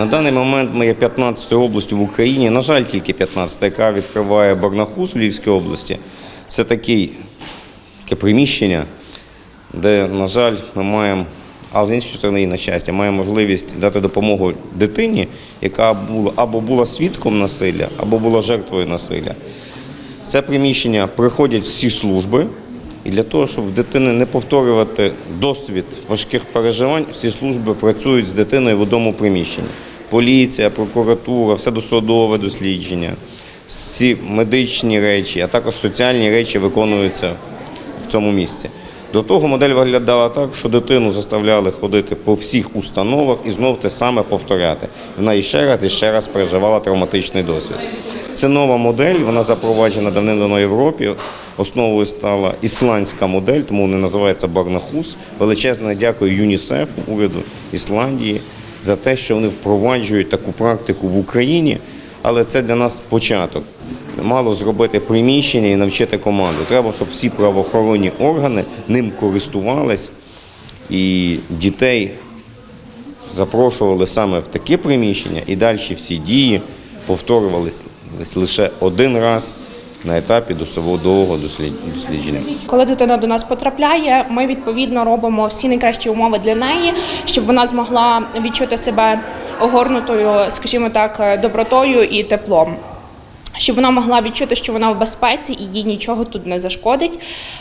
На даний момент ми є 15 областю в Україні. На жаль, тільки 15, яка відкриває Барнахус в Львівській області. Це такий, таке приміщення, де, на жаль, ми маємо, але з іншої сторони, на щастя, маємо можливість дати допомогу дитині, яка була або була свідком насилля, або була жертвою насилля. В це приміщення приходять всі служби, і для того, щоб в дитини не повторювати досвід важких переживань, всі служби працюють з дитиною в одному приміщенні. Поліція, прокуратура, все досудове дослідження, всі медичні речі, а також соціальні речі виконуються в цьому місці. До того модель виглядала так, що дитину заставляли ходити по всіх установах і знов те саме повторяти. Вона іще раз і ще раз переживала травматичний досвід. Це нова модель, вона запроваджена давним-давно Європі. Основою стала ісландська модель, тому вона називається Барнахус. Величезне дякую ЮНІСЕФ, уряду Ісландії, за те, що вони впроваджують таку практику в Україні. Але це для нас початок. Мало зробити приміщення і навчити команду. Треба, щоб всі правоохоронні органи ним користувались і дітей запрошували саме в таке приміщення, і далі всі дії повторювалися лише один раз на етапі досудового дослід- дослідження. Коли дитина до нас потрапляє, ми відповідно робимо всі найкращі умови для неї, щоб вона змогла відчути себе огорнутою, скажімо так, добротою і теплом. Щоб вона могла відчути, що вона в безпеці і їй нічого тут не зашкодить,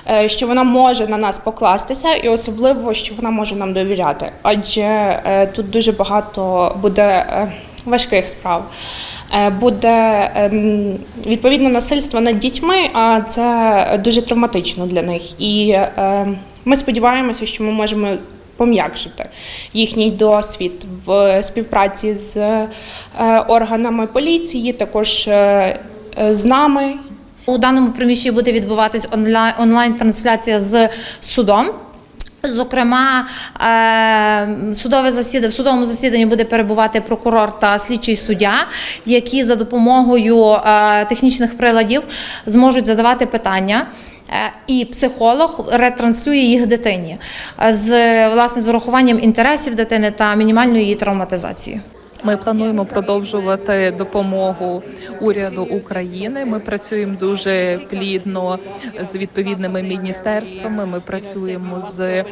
е, що вона може на нас покластися, і особливо, що вона може нам довіряти. Адже е, тут дуже багато буде е, важких справ. Буде ем, відповідно насильство над дітьми, а це дуже травматично для них. І е, ми сподіваємося, що ми можемо пом'якшити їхній досвід в співпраці з е, органами поліції, також е, е, з нами, У даному приміщенні буде відбуватись онлайн, онлайн-трансляція з судом. Зокрема, судове засідання в судовому засіданні буде перебувати прокурор та слідчий суддя, які за допомогою технічних приладів зможуть задавати питання. Е, І психолог ретранслює їх дитині е, з власне з урахуванням інтересів дитини та мінімальною її травматизацією. Ми плануємо продовжувати допомогу уряду України. Ми працюємо дуже плідно з відповідними міністерствами. Ми працюємо з е,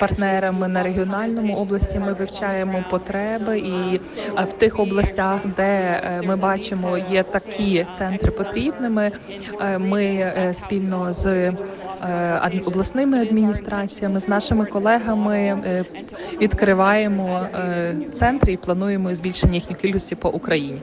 партнерами на регіональному області. Ми вивчаємо потреби, і е, в тих областях, де е, ми бачимо, є такі центри потрібними. Ми спільно з обласними адміністраціями, з нашими колегами е, відкриваємо е, центри і плануємо збільшення їхньої кількості по Україні.